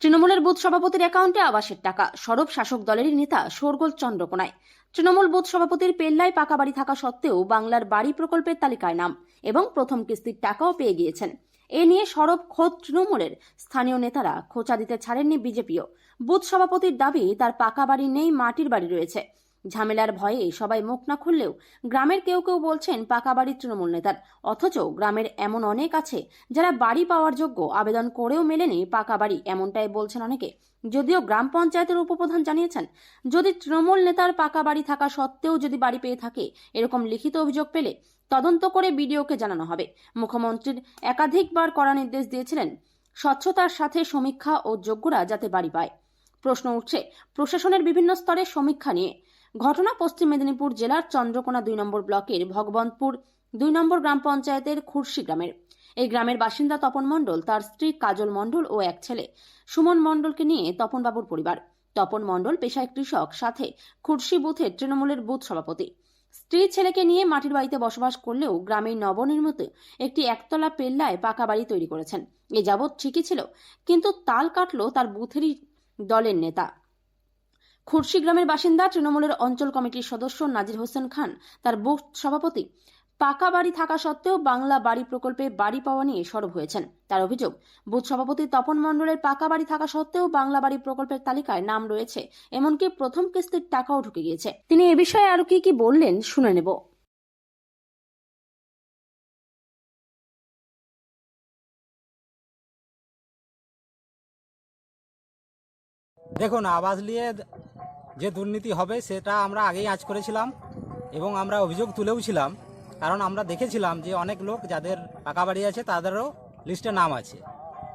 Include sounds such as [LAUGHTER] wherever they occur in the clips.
তৃণমূলের বুথ সভাপতির অ্যাকাউন্টে আবাসের টাকা, সরব শাসক দলেরই নেতা শোরগোল চন্দ্রকোনায়। তৃণমূল বুথ সভাপতির পেল্লায় পাকা বাড়ি থাকা সত্ত্বেও বাংলার বাড়ি প্রকল্পের তালিকায় নাম এবং প্রথম কিস্তির টাকাও পেয়ে গিয়েছেন। এ নিয়ে সরব খোদ তৃণমূলের স্থানীয় নেতারা খোঁচা দিতে ছাড়েননি বিজেপিও। বুথ সভাপতির দাবি, তার পাকা বাড়ি নেই, মাটির বাড়ি রয়েছে। ঝামেলার ভয়ে সবাই মুখ না খুললেও গ্রামের কেউ কেউ বলছেন পাকা বাড়ির তৃণমূল নেতার। অথচ গ্রামের এমন অনেক আছে যারা বাড়ি পাওয়ার যোগ্য আবেদন করেও মেলেনি পাকা বাড়ি এমনটাই বলছেন অনেকে। যদিও গ্রাম পঞ্চায়েতের উপপ্রধান জানিয়েছেন, যদি তৃণমূল নেতার পাকা বাড়ি থাকা সত্ত্বেও যদি বাড়ি পেয়ে থাকে এরকম লিখিত অভিযোগ পেলে তদন্ত করে বিডিওকে জানানো হবে। মুখ্যমন্ত্রীর একাধিকবার করা নির্দেশ দিয়েছিলেন স্বচ্ছতার সাথে সমীক্ষা ও যোগ্যরা যাতে বাড়ি পায়। প্রশ্ন উঠছে, প্রশাসনের বিভিন্ন স্তরে সমীক্ষা নিয়ে ঘটনা পশ্চিম মেদিনীপুর জেলার চন্দ্রকোনা দুই নম্বর ব্লকের ভগবন্তপুর দুই নম্বর গ্রাম পঞ্চায়েতের খুরশি গ্রামের। এই গ্রামের বাসিন্দা তপন মণ্ডল, তার স্ত্রী কাজল মণ্ডল ও এক ছেলে সুমন মণ্ডলকে নিয়ে তপনবাবুর পরিবার। তপন মণ্ডল পেশায় কৃষক, সাথে খুরশি বুথের তৃণমূলের বুথ সভাপতি। স্ত্রী ছেলেকে নিয়ে মাটির বাড়িতে বসবাস করলেও গ্রামের নবনির্মিত একটি একতলা পেল্লায় পাকা বাড়ি তৈরি করেছেন। এ যাবৎ ঠিকই ছিল, কিন্তু তাল কাটল তার বুথেরই দলের নেতা। খুরশি গ্রামের বাসিন্দা, তৃণমূলের অঞ্চল কমিটির সদস্য নাজির হোসেন খান। তার বুথ সভাপতি পাকা বাড়ি থাকা সত্ত্বেও বাংলা বাড়ি প্রকল্পে বাড়ি পাওয়া নিয়ে সরব হয়েছেন। তার অভিযোগ, বুথ সভাপতি তপন মণ্ডলের পাকা বাড়ি থাকা সত্ত্বেও বাংলা বাড়ি প্রকল্পের তালিকায় নাম রয়েছে, এমনকি প্রথম কিস্তির টাকাও ঢুকে গিয়েছে। তিনি এ বিষয়ে আরও কি কি বললেন শুনে নেব। দেখুন আবাস নিয়ে যে দুর্নীতি হবে সেটা আমরা আগেই আজ করেছিলাম এবং আমরা অভিযোগ তুলেও ছিলাম। কারণ আমরা দেখেছিলাম যে অনেক লোক যাদের পাকা বাড়ি আছে তাদেরও লিস্টে নাম আছে।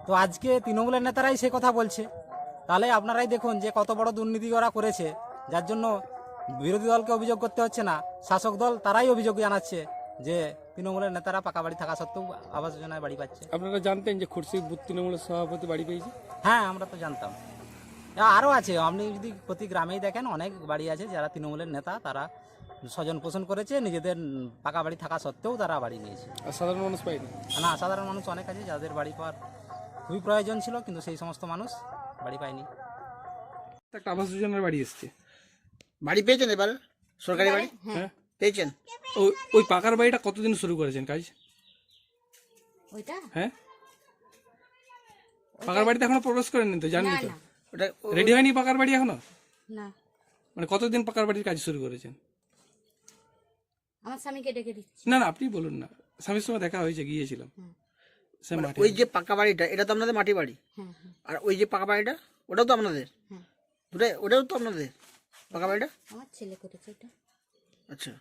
তো আজকে তৃণমূলের নেতারাই সে কথা বলছে। তাহলে আপনারাই দেখুন যে কত বড় দুর্নীতি ওরা করেছে। যার জন্য বিরোধী দলকে অভিযোগ করতে হচ্ছে না। শাসক দল তারাই অভিযোগ জানাচ্ছে যে তৃণমূলের নেতারা পাকা বাড়ি থাকা সত্ত্বেও আবাস যোজনায় বাড়ি পাচ্ছে। আপনারা জানতেন যে খুরশি বুথ তৃণমূলের সভাপতি বাড়ি পেয়েছে? হ্যাঁ আমরা তো জানতাম। আরও আছে। আপনি যদি প্রতি গ্রামেই দেখেন অনেক বাড়ি আছে যারা তৃণমূলের নেতা তারা স্বজন পোষণ করেছে নিজেদের পাকা বাড়ি থাকা সত্ত্বেও তারা বাড়ি নিয়েছে। আর সাধারণ মানুষ পায়নি? না সাধারণ মানুষ অনেক আছে যাদের বাড়ি পাওয়ার খুবই প্রয়োজন ছিল কিন্তু সেই সমস্ত মানুষ বাড়ি পায়নি। একটা আবাস যোজনার বাড়ি এসছে। বাড়ি পেয়েছেন এবার? সরকারি বাড়ি? হ্যাঁ। পেয়েছেন। ওই ওই পাকার বাড়িটা কতদিন শুরু করেছেন কাজ? ওইটা? হ্যাঁ। পাকার বাড়িতে এখনও প্রবেশ করেননি তো? জানেন তো? না। ওটা রেডি হয়নি পাকার বাড়ি এখনও? না। মানে কতদিন পাকার বাড়ির কাজ শুরু করেছেন? আমার স্বামীকে ডেকে দিচ্ছি। না না আপনি বলুন না। স্বামীর সঙ্গে দেখা হয়েছে গিয়েছিলাম। সে মাঠে ওই যে পাকা বাড়িটা এটা তো আপনাদের মাটি বাড়ি? হ্যাঁ হ্যাঁ। আর ওই যে পাকা বাড়িটা ওটাও তো আপনাদের? হ্যাঁ। দুটাই ওটাও তো আপনাদের? পাকা বাড়িটা? আমার ছেলে করেছে এটা। আচ্ছা।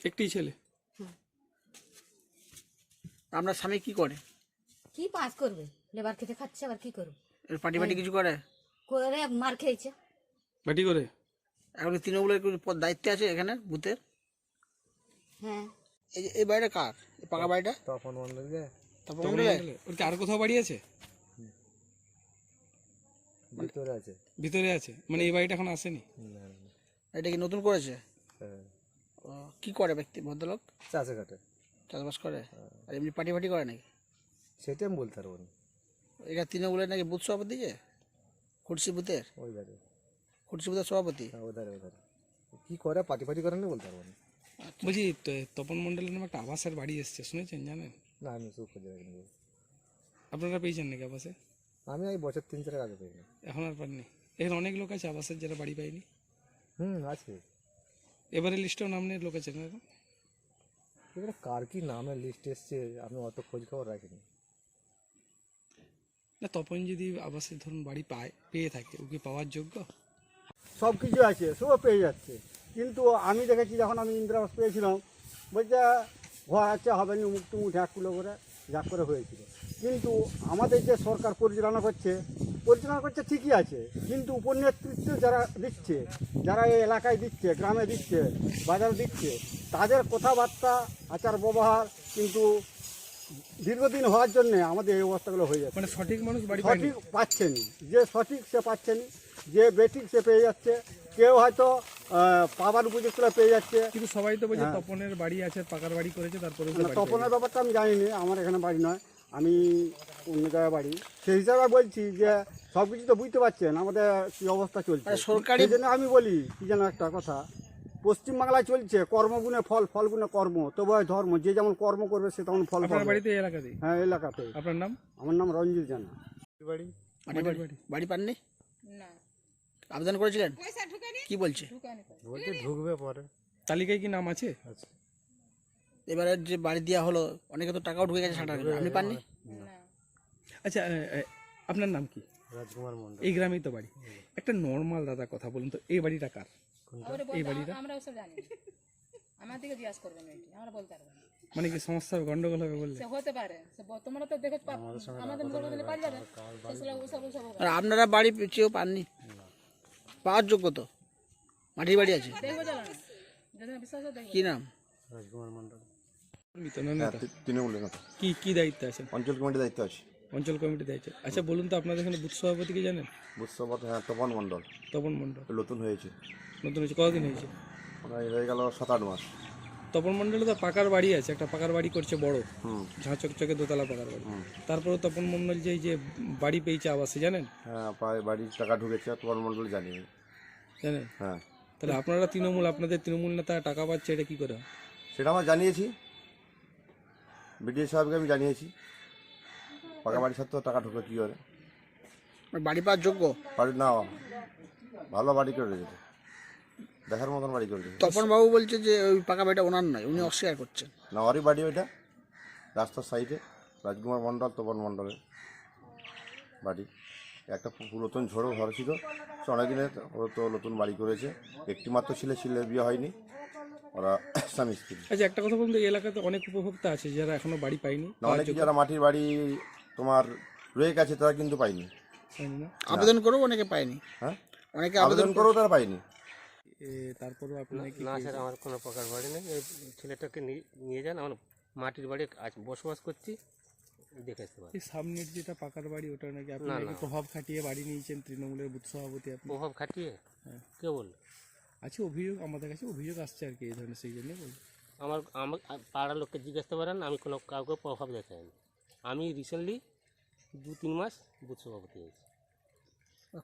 একটি ছেলে? আপনার স্বামী কি করে? কি পাস করবে? লেবার খেতে খাচ্ছে আবার কি করবে? পার্টি পার্টি কিছু করে? করে মার খেয়েছে। বাটি করে? এখন তৃণমূলের দায়িত্বে আছে এখানে বুথের? হ্যাঁ। এই যে এই বাড়িটা কার? এই পাকা বাড়িটা? তপন মন্ডলের ওর কি আর কোথাও বাড়ি আছে? ভিতরে আছে। ভিতরে আছে। মানে এই বাড়িটা এখন আসেনি? এটা কি নতুন করেছে? ও, কি করে ব্যক্তি ভদ্রলোক? চাষে ঘাটে চাষবাস করে? আর এমনি পার্টি ফাটি করে নাকি? সেটা আমি বলতে পারব না। এটা তৃণমূলের নাকি বুথ সভাপতি যে খুরশি বুথের ওই ধারে খুরশি বুথের সভাপতি হ্যাঁ, ওই ধারে ওই ধারে কী করে? পাটি ফাটি করেন বলতে পারব না। বলছি তো- তপন মণ্ডলের নামে একটা আবাসের বাড়ি এসছে শুনেছেন জানেন? না আমি সুখ খুঁজে রাখিনি আপনারা পেয়েছেন নাকি আবাসে? আমি ওই বছর তিন চারেক আগে পাইনি এখন আর পাননি। এখানে অনেক লোক আছে আবাসের যারা বাড়ি পায়নি? হুম আছে। এবারে লিস্টেও নাম নেই লোক আছে না এখন? এবারে কার কি নামের লিস্ট এসছে আমি অত খোঁজ খবর রাখিনি। না, তপন যদি আবাসের ধরুন বাড়ি পায়, পেয়ে থাকে ও কি পাওয়ার যোগ্য? সব কিছু আছে সব পেয়ে যাচ্ছে। কিন্তু আমি দেখেছি, যখন আমি ইন্দিরাবাস পেয়েছিলাম, বলছে ঘর আছে হবে না, মুখ টুমুক ঢ্যাক কুলো করে যা করে হয়েছিল। কিন্তু আমাদের যে সরকার পরিচালনা করছে পরিচালনা করছে ঠিকই আছে, কিন্তু উপনেতৃত্ব যারা দিচ্ছে, যারা এই এলাকায় দিচ্ছে, গ্রামে দিচ্ছে, বাজারে দিচ্ছে, তাদের কথাবার্তা আচার ব্যবহার কিন্তু দীর্ঘদিন হওয়ার জন্যে আমাদের এই অবস্থাগুলো হয়ে যাচ্ছে। মানে সঠিক মানুষ বাড়ি সঠিক পাচ্ছেনি। যে সঠিক সে পাচ্ছেনি। যে বেঠিক সে পেয়ে যাচ্ছে। কেউ হয়তো আহ, পাবার উপযুক্তরা পেয়ে যাচ্ছে। কিন্তু সবাই তো বলছে হ্যাঁ। তপনের বাড়ি আছে পাকার বাড়ি করেছে তারপরে তপনের ব্যাপারটা আমি জানি না আমার এখানে বাড়ি নয়। আমি অন্য জায়গায় বাড়ি। সেই হিসাবে বলছি যে সব কিছু তো বুঝতে পারছেন আমাদের কি অবস্থা চলছে। সরকারি- জন্য আমি বলি কি যেন একটা কথা। পশ্চিমবাংলায় চলছে কর্মগুণে ফল ফলগুণে কর্ম। তবে ধর্ম যে যেমন কর্ম করবে সে তেমন ফল আপনার বাড়িতে এই এলাকাতেই? হ্যাঁ এলাকাতে আপনার নাম? আমার নাম রঞ্জিত জানা। বাড়ি মাটির বাড়ি বাড়ি? পাননি? আবেদন করেছিলেন? কি বলছে? বলতে ঢুকবে পরে। তালিকায় কি নাম আছে? এবারে যে বাড়ি দেওয়া হলো অনেকে তো টাকাও ঢুকে গেছে ষাট আপনি পাননি? আচ্ছা আপনার নাম কি? রাজকুমার মন্ডল এই গ্রামেই তো বাড়ি। একটা নর্মাল দাদা কথা বলুন তো এই বাড়িটা কার? আমরা ওসব জানি আমার দিকে জিজ্ঞাসা করবেন এটি আমরা বলতে পারব না। মানে কি সমস্যা গন্ডগোল হবে বললে? সে হতে পারে। সে তোমরা তো দেখে পা- আমাদের মুখে যাবে। আর আপনারা বাড়ি চেয়েও পাননি? পাওয়ার যোগ্য তো? মাটির বাড়ি আছে? হয় কি নাম? রাজকুমার মন্ডল। তৃণমূলের নেতা। কি কি দায়িত্ব আছে? অঞ্চল কমিটির দায়িত্ব আছে। অঞ্চল কমিটি দায়িত্ব আচ্ছা বলুন তো আপনাদের এখানে বুথ সভাপতিকে জানেন? বুঝতে হ্যাঁ তপন মণ্ডল। তপন মন্ডল নতুন হয়েছে। নতুন হয়েছে কতদিন হয়েছে? প্রায় হয়ে গেল সাত আট মাস। তপন মণ্ডলে তো পাকার বাড়ি আছে একটা পাকার বাড়ি করছে বড়। হুম। ঝাঁচক চকে দোতলা পাকার বাড়ি। তারপরে তপন মণ্ডল যে এই যে বাড়ি পেয়েছে আবাসে জানেন? হ্যাঁ বাড়ির টাকা ঢুকেছে তপন মণ্ডল জানি। জানেন? হ্যাঁ। তাহলে আপনারা তৃণমূল আপনাদের তৃণমূল নেতা টাকা পাচ্ছে এটা কি করে? সেটা আমার জানিয়েছি। বিডিও সাহেবকে আমি জানিয়েছি। পাকা বাড়ির সাথে টাকা ঢুকে কী করে? বাড়ি পাওয়ার যোগ্য? বাড়ি না ভালো বাড়ি করে রেখেছে। দেখার মতন বাড়ি করে তপন বাবু বলছে যে ওই পাকা বাড়িটা ওনার নয় উনি অস্বীকার করছেন। নাওয়ারি বাড়ি ওইটা রাস্তার সাইডে রাজকুমার মণ্ডল তপন মণ্ডলের বাড়ি। একটা পুরাতন ঝোড়ো ঘর ছিল সে অনেকদিনের ও তো নতুন বাড়ি করেছে। একটি মাত্র ছেলে ছেলে বিয়ে হয়নি ওরা [COUGHS] স্বামী স্ত্রী। আচ্ছা একটা কথা বলুন তো এই এলাকাতে অনেক উপভোক্তা আছে যারা এখনও বাড়ি পায়নি? না অনেকে যারা মাটির বাড়ি তোমার রয়ে গেছে তারা কিন্তু পায়নি। আবেদন করেও অনেকে পায়নি। হ্যাঁ? অনেকে আবেদন করেও তারা পায়নি। তারপরেও আপনার কি না স্যার আমার কোনো প্রকার বাড়ি নেই। এই ছেলেটাকে নিয়ে- নিয়ে যান আমার মাটির বাড়ি আজ বসবাস করছি দেখে আসতে পারি সামনের যেটা পাকার বাড়ি ওটা নাকি আপনি। প্রভাব খাটিয়ে বাড়ি নিয়েছেন তৃণমূলের বুথ সভাপতি আপনি? প্রভাব খাটিয়ে? হ্যাঁ। কে বল আছে অভিযোগ আমাদের কাছে অভিযোগ আসছে আর কি এই ধরনের সেই জন্য বলছি। আমার আমার পাড়ার লোককে জিজ্ঞাসা পারেন আমি কোনো কাউকে প্রভাব দেখাইনি আমি রিসেন্টলি দু তিন মাস বুথ সভাপতি হয়েছি।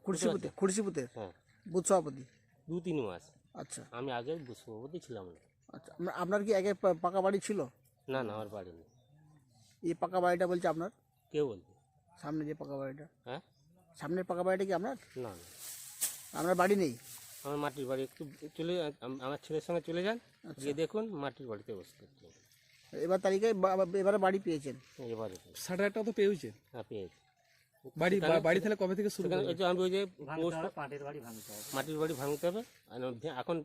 খুরশিপুতে খুরশিপুতে হ্যাঁ। বুথ সভাপতি? দু তিন মাস। আচ্ছা। আমি আগে সভাপতি ছিলাম না। আচ্ছা আপনার- কি আগে পাকা বাড়ি ছিল? না না আমার বাড়ি নেই। এই পাকা বাড়িটা বলছে আপনার? কে বলছে সামনে যে পাকা বাড়িটা। হ্যাঁ? সামনের পাকা বাড়িটা কি আপনার? না না। আপনার বাড়ি নেই? আমার মাটির বাড়ি একটু চলে আমার ছেলের সঙ্গে চলে যান গিয়ে দেখুন মাটির বাড়িতে বসে এবার তালিকায় এবারে বাড়ি পেয়েছেন? এবারে। সাড়ে আটটা তো পেয়েছে হ্যাঁ পেয়েছি। বাড়ি বাড়ি তাহলে কবে থেকে শুরু করবে? আমি ওই যে মাটির বাড়ি ভাঙতে হবে। এখন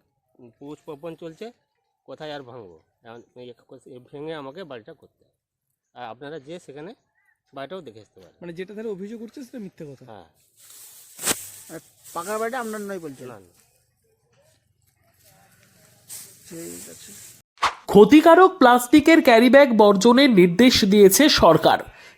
পৌষ পবন চলছে কোথায় আর ভাঙবো? এখন ভেঙে আমাকে বাড়িটা করতে হবে। আর আপনারা যে সেখানে বাড়িটাও দেখে আসতে পারেন। মানে যেটা তাহলে অভিযোগ করছে সেটা মিথ্যে কথা। হ্যাঁ। আর পাকা বাড়িটা আপনার নয় বলছেন? না। ঠিক আছে। ক্ষতিকারক প্লাস্টিকের ক্যারিব্যাগ বর্জনের নির্দেশ দিয়েছে সরকার।